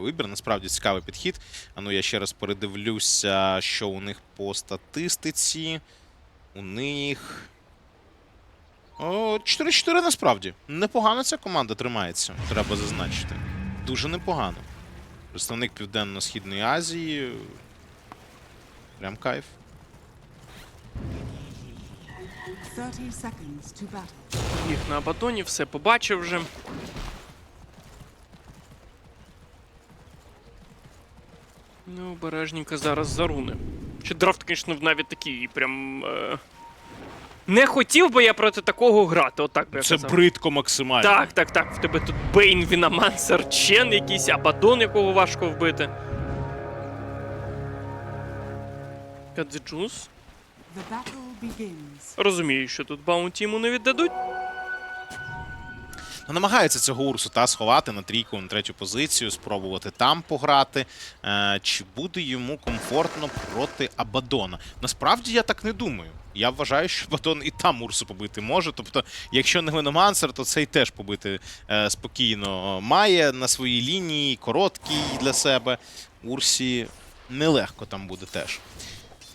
цікавий вибір, насправді цікавий підхід. А ну я ще раз передивлюся, що у них по статистиці. У них. О, 4-4 насправді. Непогано ця команда тримається, треба зазначити. Дуже непогано. Представник Південно-Східної Азії. Прям кайф. 30 seconds to battle. Їх на батоні, все побачив вже. Ну, обережненько зараз за руни. Чи драфт, звісно, навіть такий прям. Е... Не хотів би я проти такого грати, отак би я Це казав. бридко максимально. Так, так, так. В тебе тут Бейн, Вінамансер, Чен якийсь, Абадон, якого важко вбити. Кадзіджус. Розумію, що тут баунті йому не віддадуть. Ну, намагаються цього Урсу та сховати на трійку, на третю позицію, спробувати там пограти. Е, чи буде йому комфортно проти Абадона? Насправді я так не думаю. Я вважаю, що Абадон і там Урсу побити може. Тобто, якщо не Веномансер, то цей теж побити е, спокійно має на своїй лінії, короткий для себе. Урсі нелегко там буде теж.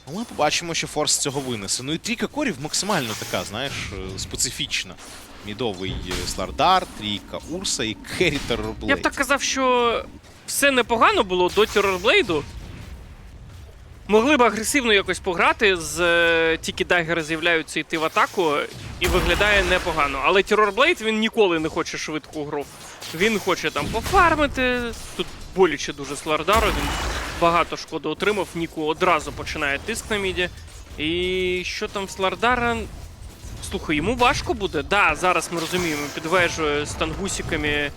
Ну, Ми побачимо, що Форс цього винесе. Ну і трійка корів максимально така, знаєш, е, специфічна. Мідовий е, Слардар, трійка Урса і Керрі Террорблейд. Я б так казав, що все непогано було до Террорблейду. Могли б агресивно якось пограти, з е, тільки дагери з'являються йти в атаку, і виглядає непогано. Але Террорблейд він ніколи не хоче швидку гру. Він хоче там пофармити. Тут боляче дуже Слардару, він багато шкоди отримав. Ніку одразу починає тиск на міді. І що там Слардара? Слухай, йому важко буде. Да, зараз ми розуміємо, під вежею з тангусиками.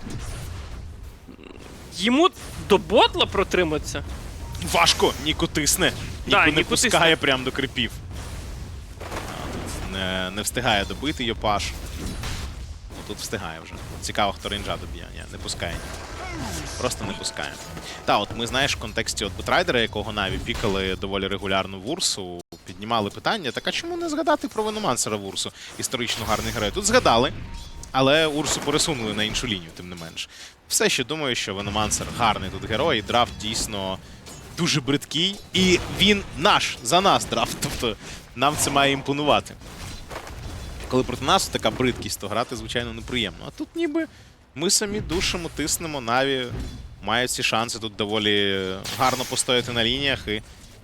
Йому до ботла протриматися. Важко, Ніко тисне. Да, не пускає тисне. прям до крипів. Не, не встигає добити Йопаш. Ну, тут встигає вже. Цікаво, хто рейнджа доб'є. Ні, не пускає. Просто не пускає. Та, от ми знаєш, в контексті от Бутрайдера, якого Наві пікали доволі регулярно в Урсу, піднімали питання, так а чому не згадати про Веномансера в Урсу? Історично гарний герой. Тут згадали, але Урсу пересунули на іншу лінію, тим не менш. Все ще думаю, що Веномансер гарний тут герой, і драфт дійсно дуже бридкий, і він наш, за нас драфт. Тобто нам це має імпонувати. Коли проти нас така бридкість, то грати, звичайно, неприємно. А тут ніби ми самі душимо, тиснемо, Наві мають ці шанси тут доволі гарно постояти на лініях. І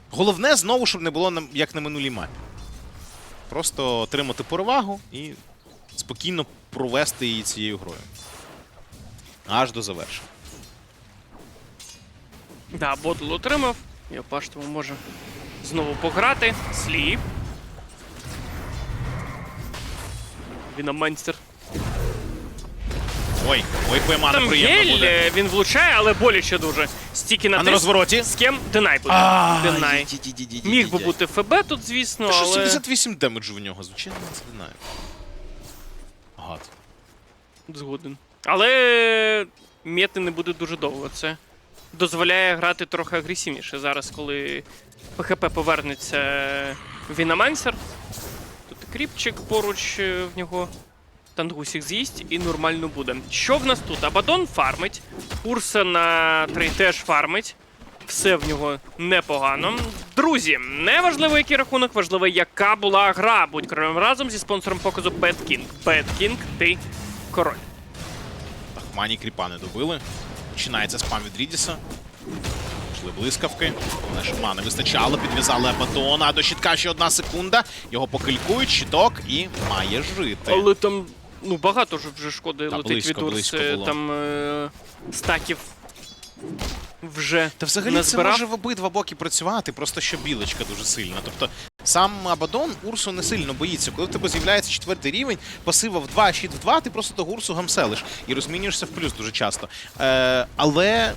головне, знову, щоб не було як на минулій мапі. Просто отримати перевагу і спокійно провести її цією грою. Аж до завершення. Да, ботл отримав. Опаш тому може знову пограти. Сліп. Вінаманстер. Ой, ой, пойма Там неприємно гель, буде. е, він влучає, але боляче дуже. Стільки на А на тиск. розвороті? З ким? Денай буде. А, ді-ді-ді-ді-ді-ді. Міг би бути ФБ тут, звісно, Та що але. 78 демеджу в нього, звичайно, це не знаю. Гад. Згоден. Але м'яти не буде дуже довго. Це дозволяє грати трохи агресивніше. Зараз, коли ПХП повернеться Вінамансер. Тут і кріпчик поруч е, в нього. Тангусік з'їсть і нормально буде. Що в нас тут? Абадон фармить. Урса на 3 теж фармить. Все в нього непогано. Друзі, не важливо, який рахунок, важливо, яка була гра. Будь королем разом зі спонсором показу Bad King. Bad King, ти король. Ахмані кріпа не добили. Починається спам від Рідіса. Пішли блискавки. Головне, щоб мани вистачало, підв'язали Абадона. А до щитка ще одна секунда. Його покилькують, щиток і має жити. Але там ну багато ж вже шкоди Та, летить близько, від близько було. Там е- стаків вже Та взагалі це назбирав. може в обидва боки працювати, просто що білочка дуже сильна. Тобто сам Абадон Урсу не сильно боїться. Коли в тебе з'являється четвертий рівень, пасива в 2, щит в 2, ти просто того Урсу гамселиш і розмінюєшся в плюс дуже часто. Е, але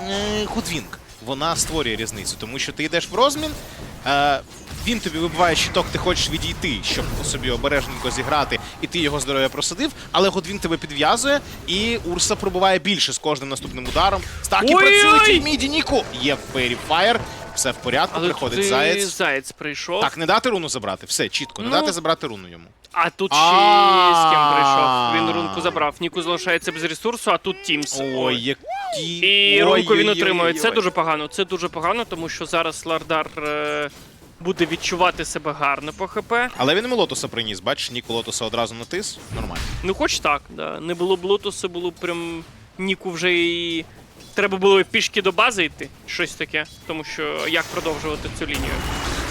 е, Ходвінг, вона створює різницю, тому що ти йдеш в розмін. Е, він тобі вибиває щиток, ти хочеш відійти, щоб собі обережненько зіграти, і ти його здоров'я просадив, але Годвін тебе підв'язує, і Урса пробиває більше з кожним наступним ударом. Стаки Ой-ой! працюють, і Міді Ніку є Фейрі Фаєр. Все в порядку, Але приходить туди заєць. заєць прийшов. Так, не дати руну забрати. Все, чітко, не Ну. дати забрати руну йому. А тут ще з ким прийшов. Він рунку забрав. Ніку залишається без ресурсу, а тут Тімс. Ой, які... І рунку він отримує. Це дуже погано. Це дуже погано, тому що зараз Лардар е, буде відчувати себе гарно по ХП. Але він і Лотоса приніс, бачиш, Ніку Лотоса одразу натис. Нормально. Ну, хоч так, да. Не було б лотуса, було б прям Ніку вже і. Треба було пішки до бази йти, щось таке. Тому що як продовжувати цю лінію?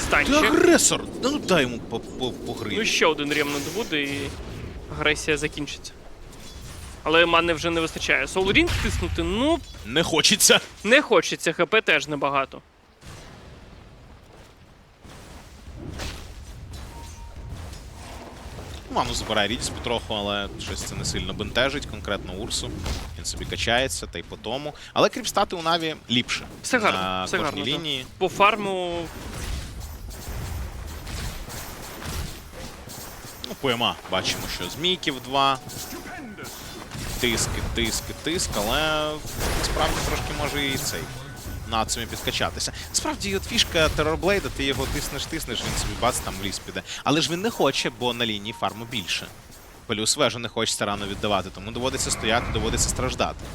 Ти агресор! Ну дай йому по, по, по гриві. Ну, ще один ремнут буде і агресія закінчиться. Але мани вже не вистачає. Солрінг тиснути, ну, Не хочеться. не хочеться, ХП теж небагато. Ману забирає Рідіс потроху, але щось це не сильно бентежить, конкретно Урсу. Він собі качається, та й по тому. Але кріпстати у Наві ліпше. Все гарно, на все кожній гарно. так. лінії. По фарму Ну, ПМА. Бачимо, що змійків два. Тиски, тиски, тиск, але справді трошки може і цей. Нацумі підкачатися. Справді, от фішка Терорблейда, ти його тиснеш, тиснеш, він собі бац там в ліс піде. Але ж він не хоче, бо на лінії фарму більше. Плюс вежу не хочеться рано віддавати, тому доводиться стояти, доводиться страждати.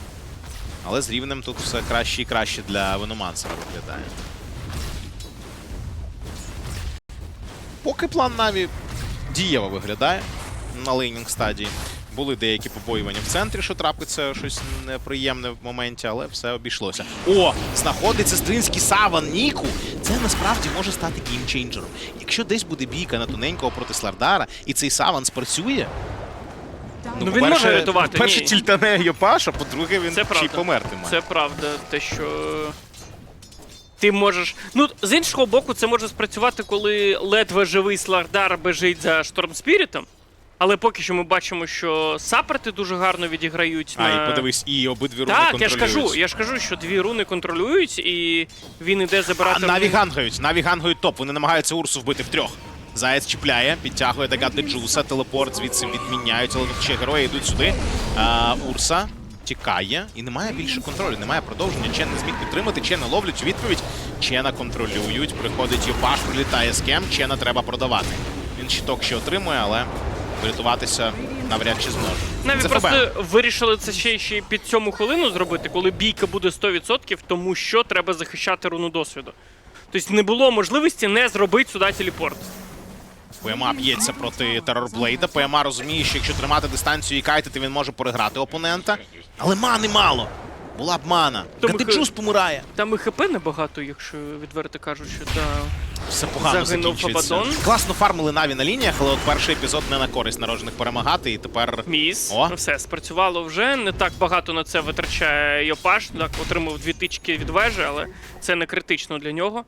Але з рівнем тут все краще і краще для Веномансера виглядає. Поки план Наві дієво виглядає на лейнінг стадії. Були деякі побоювання в центрі, що трапиться щось неприємне в моменті, але все обійшлося. О, знаходиться стринський саван Ніку. Це насправді може стати геймчейнджером. Якщо десь буде бійка на тоненького проти Слардара, і цей саван спрацює. Ну, він може рятувати, По-перше, тільтане Йопаш, а по-друге, він Це ще й правда. померти має. Це правда, те, що. Ти можеш. Ну, з іншого боку, це може спрацювати, коли ледве живий Слардар бежить за Штормспірітом. Але поки що ми бачимо, що саперти дуже гарно відіграють А, на. і подивись, і обидві руни Так, я ж кажу, я ж кажу, що дві руни контролюють, і він іде А забирати. Наві руни. гангають, Наві гангають топ. Вони намагаються Урсу вбити втрьох. Заєць чіпляє, підтягує Дагат Джуса, телепорт звідси відміняють, але ще герої йдуть сюди. А, Урса тікає і немає більше контролю, немає продовження. Чен не зміг підтримати, Чена ловлять у відповідь. Чена контролюють. Приходить Йопаш, прилітає з кем, Чена треба продавати. Він щиток ще отримує, але врятуватися навряд чи зможе. Навіть Це просто ФБ. вирішили це ще, ще під цьому хвилину зробити, коли бійка буде 100%, тому що треба захищати руну досвіду. Тобто не було можливості не зробити сюди телепорт. ПМА б'ється проти Терорблейда. ПМА розуміє, що якщо тримати дистанцію і кайтити, він може переграти опонента. Але мани мало. Була б мана. Тому Гатеджус помирає. Там і ХП небагато, якщо відверто кажучи, та Все погано Загинув закінчується. Фабадон. Класно фармили Наві на лініях, але от перший епізод не на користь народжених перемагати, і тепер міс. О. Все, спрацювало вже. Не так багато на це витрачає Йопаш. Так, отримав дві тички від вежі, але це не критично для нього.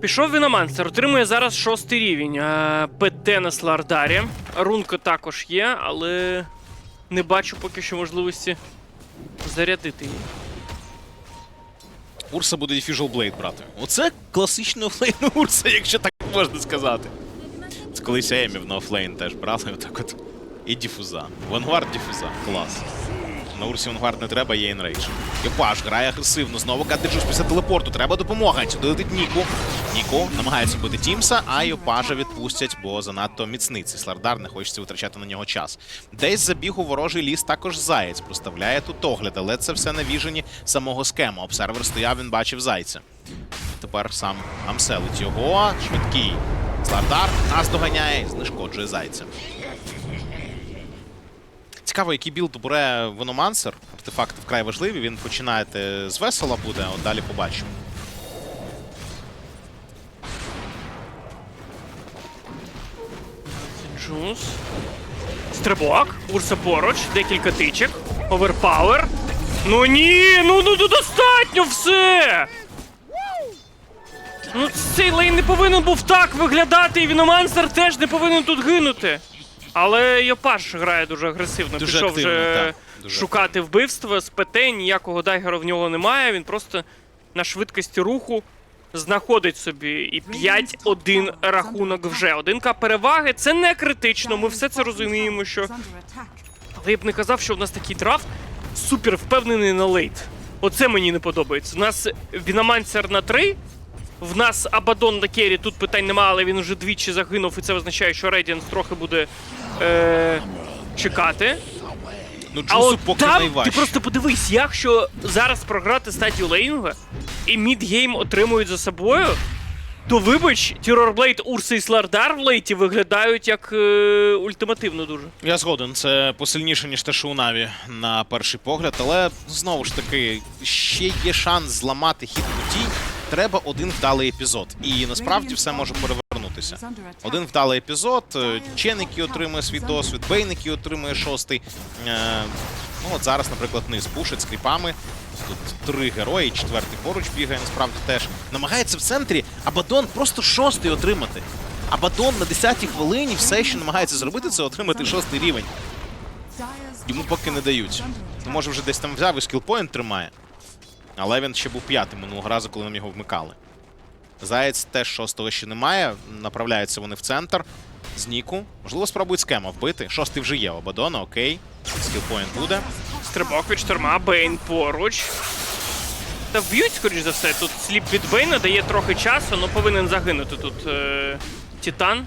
Пішов Віномансер, отримує зараз шостий рівень. А, ПТ на Слардарі. Рунка також є, але не бачу поки що можливості зарядити її. Урса буде Diffusion Blade брати. Оце класичний офлейн Урса, якщо так можна сказати. Це колись Емів на офлейн теж брали, отак от. І діфуза. Вангвард діфуза. Клас. На Урсі Вангвард не треба, є інрейдж. Йопаш грає агресивно. Знову Катеджус після телепорту. Треба допомога. Сюди Ніку. Ніку намагається бити Тімса, а Йопажа відпустять, бо занадто міцний цей Слардар, не хочеться витрачати на нього час. Десь забіг у ворожий ліс також заєць. Проставляє тут огляд, але це все на віжені самого скему. Обсервер стояв, він бачив зайця. Тепер сам амселить його. Швидкий. Слардар нас доганяє і знешкоджує зайця. Цікаво, який білд обере Веномансер. Артефакти вкрай важливі. Він починаєте з весела буде, от далі побачимо. Джус. Стрибок. Урса поруч. Декілька тичок. Оверпауер. Ну ні, ну ну ну, достатньо все. Ну цей лейн не повинен був так виглядати, і Віномансер теж не повинен тут гинути. Але Йопаш грає дуже агресивно. Дуже Пішов активно, вже так, дуже шукати вбивства з ПТ, ніякого дайгера в нього немає. Він просто на швидкості руху знаходить собі і 5-1 рахунок вже. Одинка переваги. Це не критично. Ми все це розуміємо, що але я б не казав, що в нас такий драфт супер впевнений на лейт. Оце мені не подобається. У нас Віномансер на 3, В нас Абадон на кері, тут питань немає, але він вже двічі загинув, і це означає, що Рейдіанс трохи буде е, чекати. Ну, А от поки там найважче. ти просто подивись, якщо зараз програти стадію лейнінга і мідгейм отримують за собою, то вибач, Террорблейд, Урса і Слардар в лейті виглядають як е, ультимативно дуже. Я згоден, це посильніше, ніж те, що у Наві на перший погляд, але знову ж таки, ще є шанс зламати хід подій. Треба один вдалий епізод. І насправді все може перевернутися. Один вдалий епізод, е, отримує свій досвід, Бейн, який отримує шостий. Е, Ну от зараз, наприклад, низ пушить з кріпами. Тут три герої, четвертий поруч бігає, насправді теж. Намагається в центрі Абадон просто шостий отримати. Абадон на 10-й хвилині все, що намагається зробити, це отримати шостий рівень. Йому поки не дають. Ну, може, вже десь там взяв і скілпоінт тримає. Але він ще був п'ятим минулого разу, коли нам його вмикали. Заєць теж шостого ще немає. Направляються вони в центр. З Ніку. Можливо, спробують скема вбити. Шостий вже є у Абадона, окей. Скілпоінт буде. Стрибок від шторма, Бейн поруч. Та вб'ють, скоріш за все. Тут сліп від Бейна дає трохи часу, але повинен загинути тут е, Титан.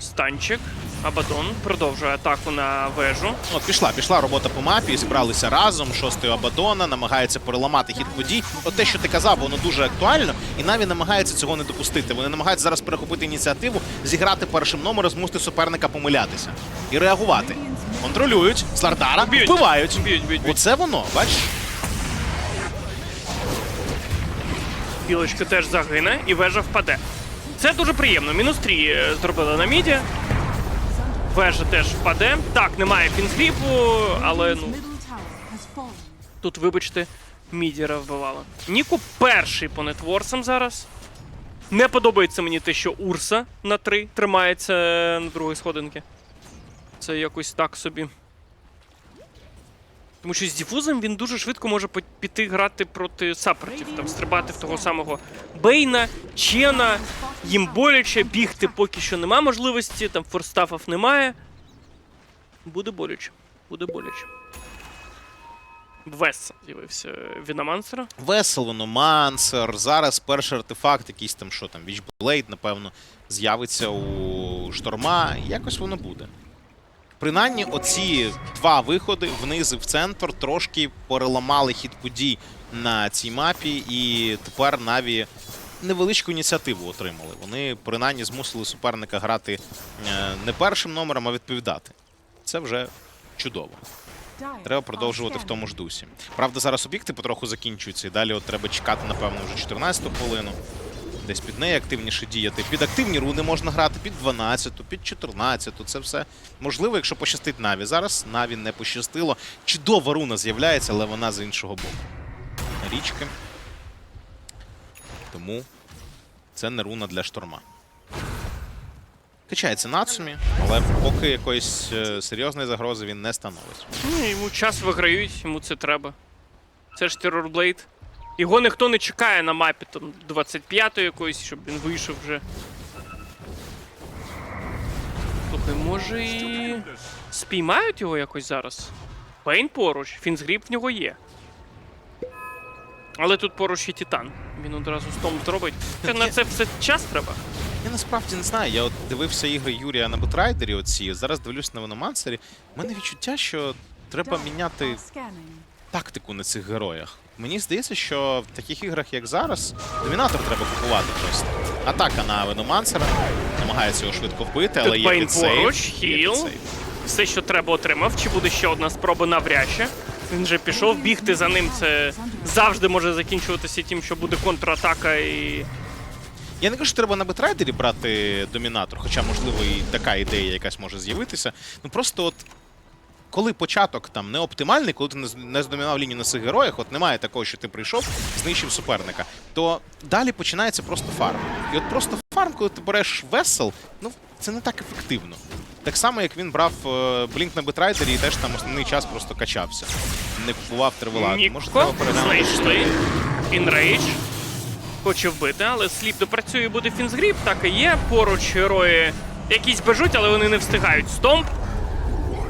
Станчик. Абадон продовжує атаку на вежу. От пішла, пішла робота по мапі, зібралися разом, шостий Абадона, намагається переламати хід подій. От те, що ти казав, воно дуже актуально, і Наві намагається цього не допустити. Вони намагаються зараз перехопити ініціативу, зіграти першим номером, змусити суперника помилятися і реагувати. Контролюють Слардара, Б'ють. вбивають. Б'ють, б'ють, б'ють. Оце воно, бачиш? Білочка теж загине і вежа впаде. Це дуже приємно. Мінус 3 зробили на міді. Вежа теж впаде. Так, немає фінсгріпу, але ну. Тут, вибачте, мідіра вбивала. Ніку перший по нетворцам зараз. Не подобається мені те, що Урса на 3 тримається на другій сходинки. Це якось так собі. Тому що з діфузом він дуже швидко може піти грати проти саппортів, там стрибати в того самого Бейна, Чена, їм боляче, бігти поки що нема можливості, там форстафів немає. Буде боляче. Буде боляче. Вес з'явився Віномансера. Весел воно, Зараз перший артефакт, якийсь там, що там, Вічблейд, напевно, з'явиться у шторма. Якось воно буде. Принаймні, оці два виходи вниз і в центр трошки переламали хід подій на цій мапі, і тепер Наві невеличку ініціативу отримали. Вони принаймні змусили суперника грати е, не першим номером, а відповідати. Це вже чудово. Треба продовжувати в тому ж дусі. Правда, зараз об'єкти потроху закінчуються, і далі от треба чекати, напевно, вже 14-ту хвилину. Десь під неї активніше діяти. Під активні руни можна грати, під 12-ту, під 14-ту. Це все можливо, якщо пощастить Наві. Зараз Наві не пощастило. Чудова руна з'являється, але вона з іншого боку. Річки. Тому це не руна для шторма. Качається Нацумі, але поки якоїсь е, серйозної загрози він не становить. Ну, йому час виграють, йому це треба. Це ж Террорблейд. Його ніхто не чекає на мапі там 25-ї якоїсь, щоб він вийшов вже. Слухай, може і. Спіймають його якось зараз? Бейн поруч, фінзгріп в нього є. Але тут поруч і Титан. Він одразу стом зробить. Та на це все час треба. Я насправді не знаю. Я от дивився ігри Юрія на Бутрайдері. Оці зараз дивлюсь на Веномансері. У мене відчуття, що треба міняти тактику на цих героях. Мені здається, що в таких іграх, як зараз, домінатор треба купувати просто. Атака на Веномансера. Намагається його швидко вбити, але Тут є підсейв. поруч, хіл. Все, що треба, отримав. Чи буде ще одна спроба навряд чи. Він вже пішов, бігти за ним це завжди може закінчуватися тим, що буде контратака і. Я не кажу, що треба на Бетрайдері брати домінатор, хоча, можливо, і така ідея якась може з'явитися. Ну просто от. Коли початок там не оптимальний, коли ти не здомінав лінію на цих героях, от немає такого, що ти прийшов, знищив суперника, то далі починається просто фарм. І от просто фарм, коли ти береш весел, ну це не так ефективно. Так само, як він брав е, Блінк на Бетрайдері і теж там основний час просто качався. Не купував тривела. Може, треба переглянути. Інрейдж. Хоче вбити, але сліп допрацює буде фінзгріп, так і є. Поруч герої якісь бежуть, але вони не встигають. Стомп.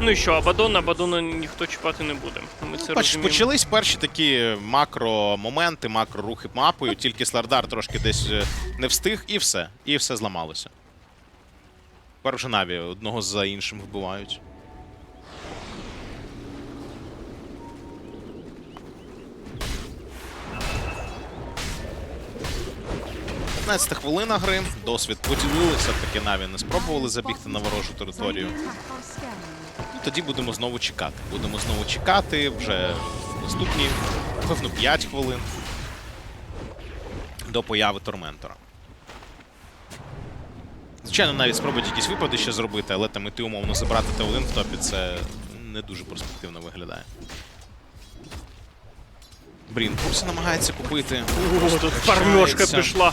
Ну і що, Абадон, Абадона ніхто чіпати не буде. Ми це Бач, розуміємо. почались перші такі макро-моменти, макро-рухи мапою, тільки Слардар трошки десь е, не встиг, і все. І все зламалося. Тепер вже Наві одного за іншим вбивають. П'ятнадцята хвилина гри, досвід поділили, все-таки Наві не спробували забігти на ворожу територію. Тоді будемо знову чекати. Будемо знову чекати вже наступні, певно, 5 хвилин до появи Торментора. Звичайно, навіть спробують якісь випади ще зробити, але там іти умовно забрати Т1 в топі це не дуже перспективно виглядає. Брін, Курс намагається купити. О, тут качається. пішла.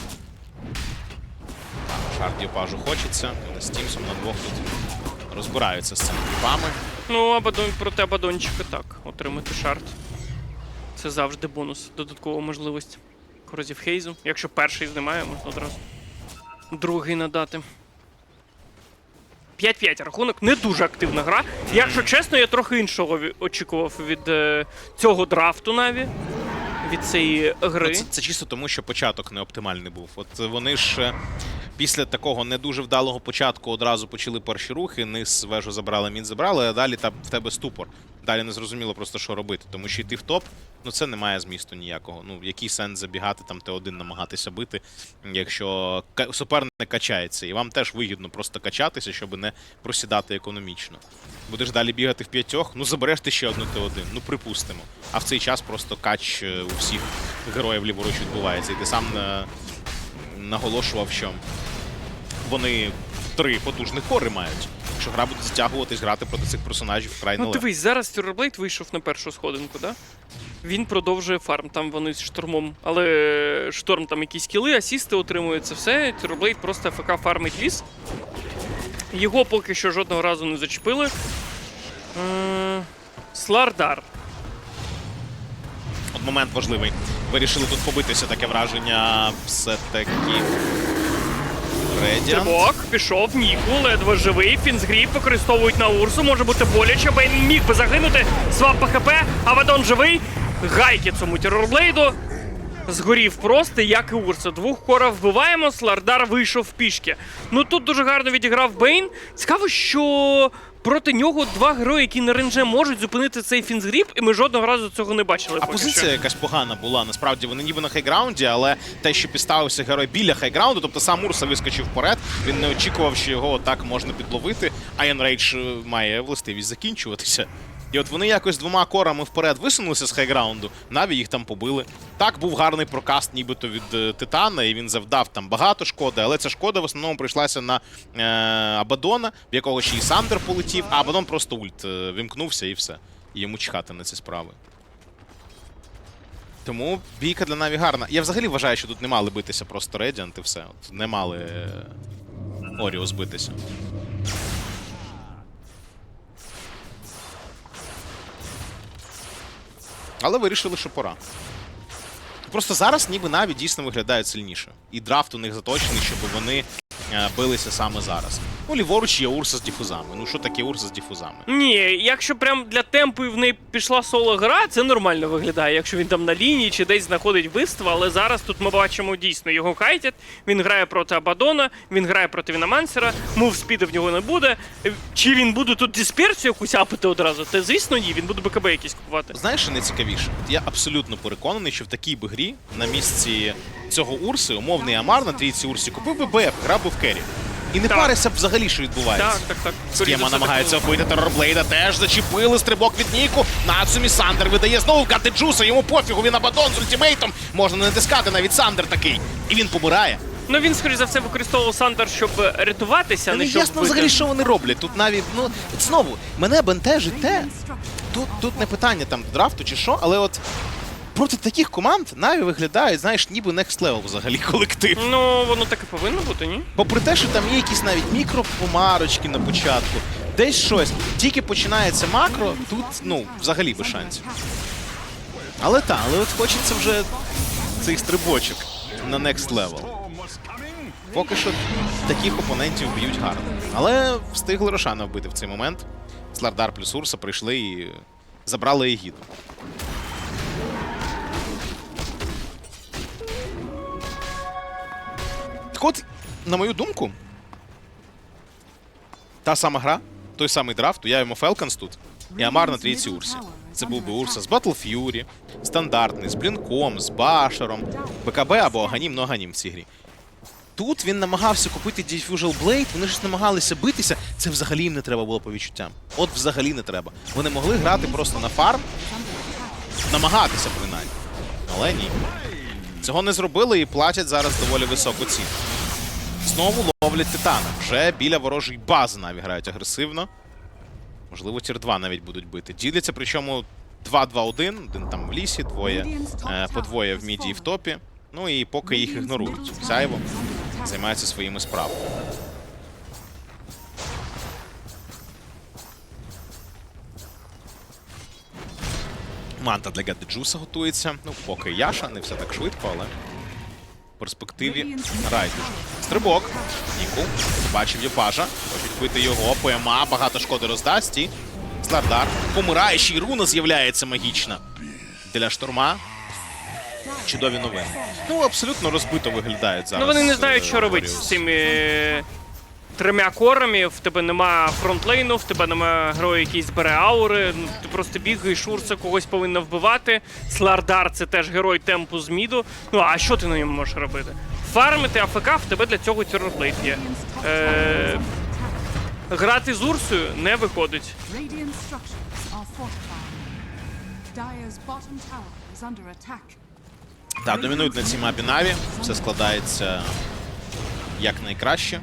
Шард Діопажу хочеться. Вони з Тімсом на двох тут розбираються з цими кріпами. Ну, Абадон проти Абадончика так. Отримати шарт. Це завжди бонус, додаткова можливість. Корозів Хейзу. Якщо перший знімає, можна одразу. Другий надати. 5-5 рахунок, не дуже активна гра. Якщо чесно, я трохи іншого очікував від е, цього драфту наві. Від цієї гри. Це, це чисто тому, що початок не оптимальний був. От вони ж е, після такого не дуже вдалого початку одразу почали перші рухи, низ вежу забрали, мід забрали, а далі там в тебе ступор. Далі не зрозуміло просто, що робити. Тому що йти в топ, ну це не має змісту ніякого. Ну, який сенс забігати там Т1 намагатися бити, якщо суперник качається. І вам теж вигідно просто качатися, щоб не просідати економічно. Будеш далі бігати в п'ятьох, ну забереш ти ще одну Т1, ну припустимо. А в цей час просто кач е, у всіх героїв ліворуч відбувається. І ти сам е, наголошував, що вони три потужних кори мають. Якщо гра буде затягуватись, грати проти цих персонажів вкрай Ну нелегко. дивись, зараз Террорблейд вийшов на першу сходинку, да? Він продовжує фарм, там вони з штормом. Але шторм там якісь кіли, асісти отримує це все. Террорблейд просто ФК фармить ліс. Його поки що жодного разу не зачепили. Е, Слардар. От момент важливий. Вирішили тут побитися, таке враження. Все-таки. Редіант. Тривок, пішов, Ніку, ледве живий. Фінзгріп використовують на Урсу. Може бути боляче. Бейн міг би загинути. Свап ПХП, Авадон живий. Гайки цьому терорблейду. Згорів просто, як і Урса. Двох кора вбиваємо, Слардар вийшов пішки. Ну тут дуже гарно відіграв Бейн. Цікаво, що проти нього два герої, які на ренже можуть зупинити цей фінзгріп, і ми жодного разу цього не бачили. А поки позиція що. якась погана була. Насправді вони ніби на хайграунді, але те, що підставився герой біля хайграунду, тобто сам Урса вискочив вперед, він не очікував, що його так можна підловити. А Рейдж має властивість закінчуватися. І от вони якось двома корами вперед висунулися з хайграунду, Наві їх там побили. Так був гарний прокаст, нібито від е, Титана, і він завдав там багато шкоди, але ця шкода в основному прийшлася на е, Абадона, в якого ще й Сандер полетів, а Абадон просто ульт е, вімкнувся і все. І йому чхати на ці справи. Тому бійка для Наві гарна. Я взагалі вважаю, що тут не мали битися просто Radiant і все. От не мали е, Оріус Але вирішили, що пора. Просто зараз ніби навіть дійсно виглядають сильніше. І драфт у них заточений, щоб вони билися саме зараз. Ну, ліворуч є Урса з діфузами. Ну що таке Урса з діфузами? Ні, якщо прям для темпу і в неї пішла соло гра, це нормально виглядає, якщо він там на лінії чи десь знаходить вбивство, але зараз тут ми бачимо дійсно його хайтять. Він грає проти Абадона, він грає проти Віномансера, мув спіду в нього не буде. Чи він буде тут дисперсію якусь апити одразу? Та звісно ні, він буде БКБ якийсь купувати. Знаєш, що найцікавіше? От Я абсолютно переконаний, що в такій би грі на місці цього Урси, умовний Амар на трійці Урсі, купив би БФ, грав би в кері. І не Так. парився взагалі, що відбувається. Так, так, так. Схема намагається так вбити Террорблейда, теж зачепили стрибок від Ніку. Нацумі Сандер видає знову кати Джуса, йому пофігу, він Абадон з ультимейтом. Можна не натискати, навіть Сандер такий. І він помирає. Ну він, скоріш за все, використовував Сандер, щоб рятуватися, а Та не щоб ясно вбити. взагалі, що вони роблять. Тут навіть, ну, знову, мене бентежить те, тут, тут не питання там драфту чи що, але от проти таких команд Наві виглядають, знаєш, ніби next level взагалі колектив. Ну, воно так і повинно бути, ні? Попри те, що там є якісь навіть мікропомарочки на початку, десь щось. Тільки починається макро, тут, ну, взагалі без шансів. Але так, але от хочеться вже цей стрибочок на next level. Поки що таких опонентів б'ють гарно. Але встигли Рошана вбити в цей момент. Слардар плюс Урса прийшли і забрали Егіду. Так от, на мою думку, та сама гра, той самий драфт, уявимо Фелконс тут, і Амар на трійці Урсі. Це був би Урса з Battle Fury, стандартний, з Блінком, з Башером, БКБ або Аганім, ну Аганім в цій грі. Тут він намагався купити Diffusal Blade, вони ж намагалися битися. Це взагалі їм не треба було по відчуттям. От взагалі не треба. Вони могли грати просто на фарм, намагатися принаймні. Але ні. Цього не зробили і платять зараз доволі високу ціну. Знову ловлять титана. Вже біля ворожої бази навіть грають агресивно. Можливо, тір 2 навіть будуть бити. Діляться, причому 2-2-1, один там в лісі, двоє е, по двоє в міді і в топі. Ну і поки їх ігнорують. Зайво займається своїми справами. Манта для Гадеджуса готується. Ну, поки Яша, не все так швидко, але в перспективі райдужно. Стрибок. Ніку. Бачив Єпажа. Хочуть бити його. ПМА, багато шкоди роздасть і Слардар. Помирає, ще й руна з'являється магічна. Для штурма. Чудові новини. Ну, абсолютно розбито виглядають зараз. Ну вони не знають, е, що робити з цими трьома корами. В тебе нема фронтлейну, в тебе нема герою, який збере аури. Ну, ти просто бігаєш, Урса когось повинна вбивати. Слардар це теж герой темпу з міду. Ну а що ти на ньому можеш робити? Фармити АФК в тебе для цього тіроплейт є. Е, грати з Урсою не виходить. Так, домінують на цій мапі Наві. Все складається якнайкраще.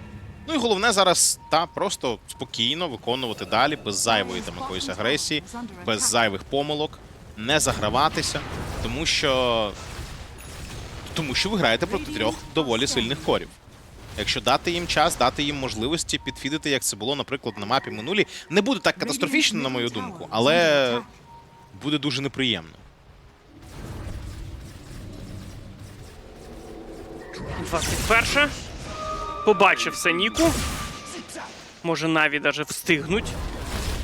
Ну і головне зараз та просто спокійно виконувати далі, без зайвої там якоїсь агресії, без зайвих помилок, не заграватися, тому що. Тому що ви граєте проти трьох доволі сильних корів. Якщо дати їм час, дати їм можливості підфідити, як це було, наприклад, на мапі минулі, не буде так катастрофічно, на мою думку, але буде дуже неприємно. 21. Побачив це Ніку. Може навіть даже встигнуть.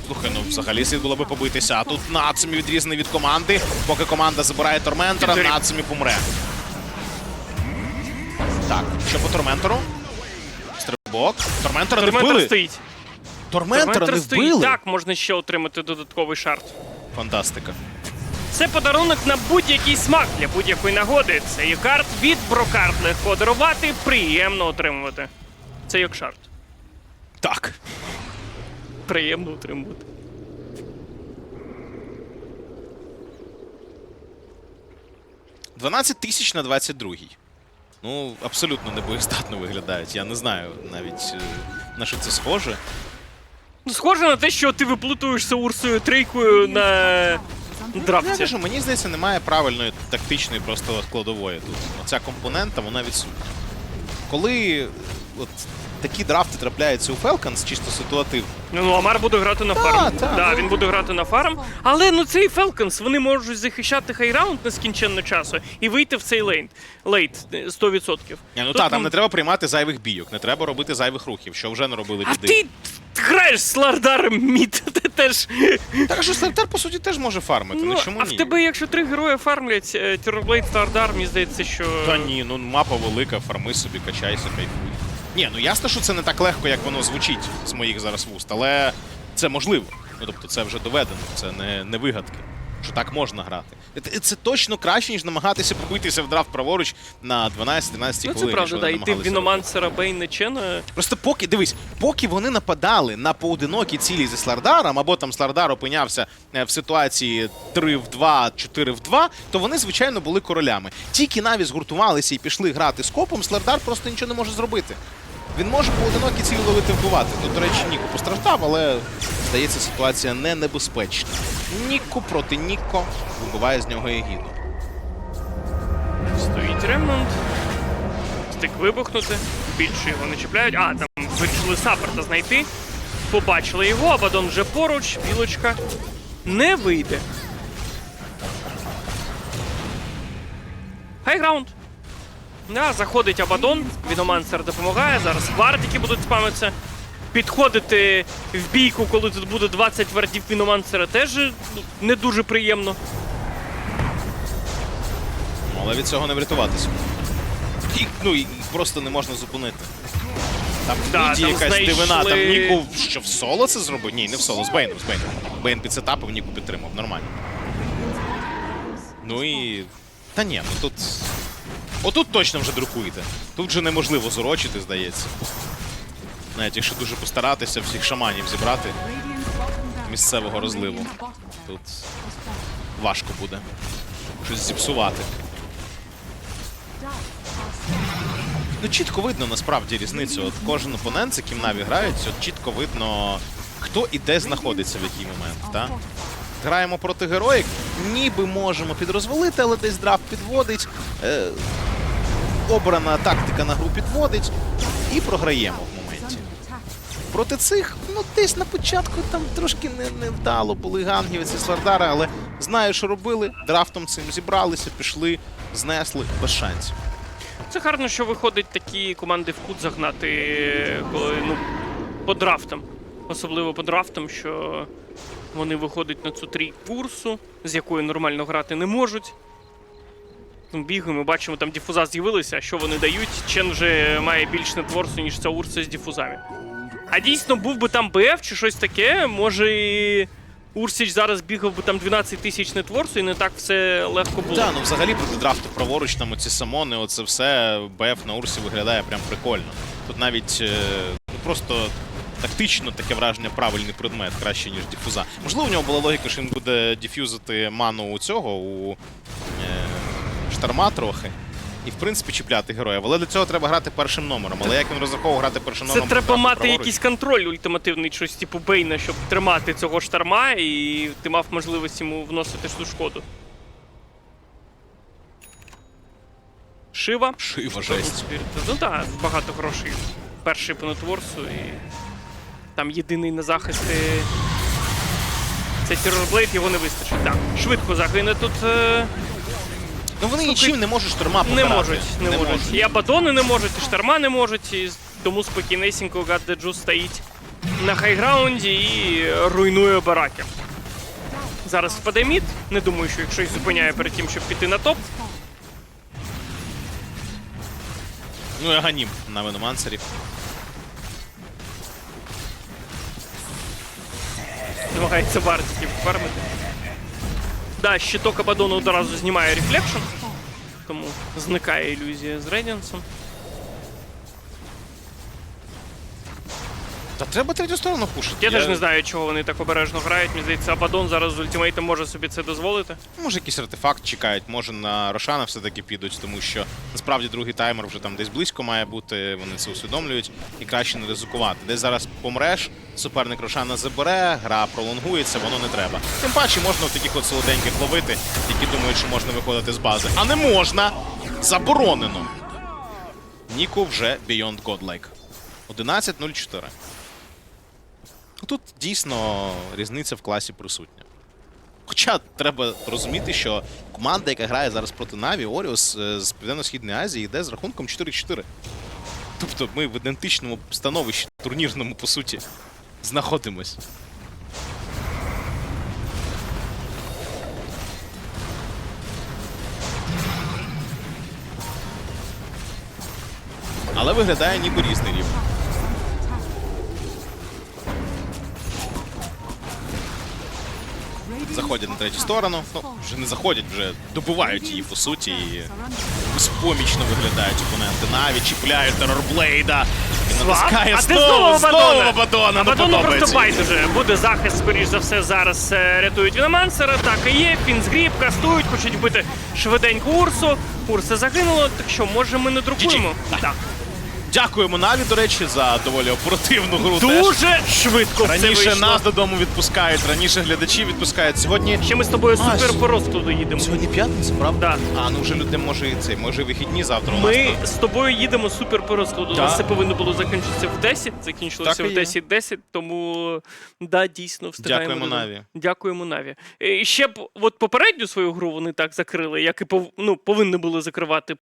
Слухай, ну взагалі слід було би побитися. А тут Нацумі відрізаний від команди. Поки команда забирає Торментора, Підорі. Нацумі помре. Так, що по Торментору? Стрибок. Торментора не Торментор вбили. стоїть. Торментора Торментор не стоїть. вбили. Так, можна ще отримати додатковий шарт. Фантастика. Це подарунок на будь-який смак для будь-якої нагоди. Це є карт від Брокарт. Легко дарувати, приємно отримувати. Це як шарт. Так. Приємно отримувати. — 12 тисяч на 22. Ну, абсолютно небоєздатно виглядають. Я не знаю навіть е, на що це схоже. Ну, схоже на те, що ти виплутуєшся Урсою трійкою на Under Я кажу, мені здається, немає правильної тактичної просто складової тут. Оця компонента, вона відсутня. Коли от такі драфти трапляються у Falcons, чисто ситуативно, Ну, Амар буде грати на фарм. та. Да, він буде грати на фарм. Але ну цей Фелконс, вони можуть захищати хайраунд нескінченно часу і вийти в цей лейт. Лейт е, 100%. Ні, ну Тут, та, там не треба приймати зайвих бійок, не треба робити зайвих рухів, що вже не робили А біди. ти граєш з Лардаром мід, ти теж. Так що Слартер, по суті, теж може фармити. Ну, Ну, чому а ні? в тебе, якщо три герої фармлять, е, Тіроблейд та Ардар, мені здається, що. Та ні, ну мапа велика, фарми собі, качайся, кайфуй. Ні, ну ясно, що це не так легко, як воно звучить з моїх зараз вуст, але це можливо. Ну тобто це вже доведено, це не, не вигадки. Що так можна грати. Це, це точно краще, ніж намагатися пробитися в драфт праворуч на 12-13 Ну, це правда, да. вони І ти намагалися Віномансера Бейна Чена. Просто поки дивись, поки вони нападали на поодинокі цілі зі Слардаром, або там Слардар опинявся е, в ситуації 3 в 2, 4 в 2, то вони, звичайно, були королями. Тільки навіть згуртувалися і пішли грати з копом, Слардар просто нічого не може зробити. Він може поодинокі цілі ловити вбивати. Тут, до речі, Ніко постраждав, але здається, ситуація не небезпечна. Ніко проти Ніко вибиває з нього Егіду. Стоїть ремонт. Стик вибухнути. Більше його не чіпляють. А, там вирішили саппорта знайти. Побачили його, Абадон вже поруч, білочка. Не вийде. Хайграунд. Да, заходить Абадон, Віномансер допомагає. Зараз вартики будуть спамитися. підходити в бійку, коли тут буде 20 вардів Віномансера, теж ну, не дуже приємно. Але від цього не врятуватися. І, ну, і просто не можна зупинити. Там Да, там якась знайшли- дивина, там Ніку що в соло це зробив? Ні, не в соло, з Бейном, з Бейном. Бейн підсетапив, Ніку підтримав, нормально. Ну і. Та ні, ну тут. Отут точно вже друкуєте. Тут вже неможливо зорочити, здається. Навіть якщо дуже постаратися всіх шаманів зібрати, Місцевого розливу. Тут важко буде щось зіпсувати. Ну, чітко видно насправді різницю. От кожен опонент, з яким Наві грають, от чітко видно, хто і де знаходиться в який момент. Та? Граємо проти героїк, ніби можемо підрозвалити, але десь драфт підводить. Е, обрана тактика на гру підводить і програємо в моменті. Проти цих, ну десь на початку там трошки не, невдало були гангівці Слардари, але знають, що робили, драфтом цим зібралися, пішли, знесли без шансів. Це гарно, що виходить такі команди в кут загнати коли, ну, по драфтам. Особливо по драфтам, що вони виходять на цю трійку курсу, з якою нормально грати не можуть. Ну, Бігаємо, бачимо, там діфуза з'явилися, що вони дають. Чен вже має більш нетворсу, ніж ця Урса з діфузами. А дійсно, був би там БФ чи щось таке, може і Урсіч зараз бігав би там 12 тисяч нетворсу, і не так все легко було. Так, ну взагалі проти драфту праворуч там оці самони, оце все БФ на Урсі виглядає прям прикольно. Тут навіть е, ну, просто тактично таке враження правильний предмет, краще, ніж діфуза. Можливо, у нього була логіка, що він буде діфюзити ману у цього, у е, шторма трохи. І, в принципі, чіпляти героїв. Але для цього треба грати першим номером. Але як він розраховував грати першим Це номером? треба мати праворуч? якийсь контроль ультимативний, щось типу Бейна, щоб тримати цього шторма, і ти мав можливість йому вносити ту шкоду. Шива. Шива жесть. Ну так, багато грошей. Перший по нетворсу і там єдиний на захисті. Це Террорблейд, його не вистачить. Так, швидко загине тут. е, Ну вони нічим не можуть шторма Не можуть, не, можуть. І Абадони не можуть, і Шторма не можуть, і тому спокійнесенько Гаддеджу стоїть на хайграунді і руйнує бараки. Зараз впаде мід. Не думаю, що якщо їх зупиняє перед тим, щоб піти на топ. Ну, я ганім на виномансерів. Намагається вартики фермити. Да, щиток Абадону одразу знімає рефлекшн, тому зникає ілюзія з Рейдіансом. Та треба третю сторону пушити. Я теж не знаю, чого вони так обережно грають. Мені здається, Абадон зараз з ультимейтом може собі це дозволити. Може, якийсь артефакт чекають, може на Рошана все-таки підуть, тому що насправді другий таймер вже там десь близько має бути, вони це усвідомлюють, і краще не ризикувати. Десь зараз помреш, суперник Рошана забере, гра пролонгується, воно не треба. Тим паче можна от таких от солоденьких ловити, які думають, що можна виходити з бази. А не можна! Заборонено! Ніку вже Beyond Godlike. 11.04. Тут дійсно різниця в класі присутня. Хоча треба розуміти, що команда, яка грає зараз проти Наві, Оріус е, з Південно-Східної Азії, йде з рахунком 4-4. Тобто ми в ідентичному становищі турнірному, по суті, знаходимось. Але виглядає ніби різний рівень. Заходять на третю сторону. Ну, вже не заходять, вже добивають її по суті. І безпомічно виглядають опоненти. Наві чіпляють терорблейда. І натискає а ти знову, знову Абадона! Абадона. Не просто байдуже. Буде захист, скоріш за все, зараз е, рятують Віномансера. Так і є. Фінзгріб кастують, хочуть вбити швиденько Урсу. Урса загинула, так що, може, ми не друкуємо? Так. Дякуємо Наві, до речі, за доволі оперативну гру. теж. Дуже швидко все Раніше вийшло. нас додому відпускають, раніше глядачі відпускають. Сьогодні. Ще ми з тобою А, супер с- по розкладу їдемо. Сьогодні п'ятниця, правда? Да. А, ну вже люди може і цей, може вихідні завтра у нас. Ми з тобою їдемо супер по розкладу. У нас це повинно було закінчитися в 10, закінчилося Так в є. 10-10, тому да, дійсно встигаємо. Дякуємо. Наві. Дякуємо Наві. І ще б от попередню свою гру вони так закрили, як і пов... ну, повинні були закривати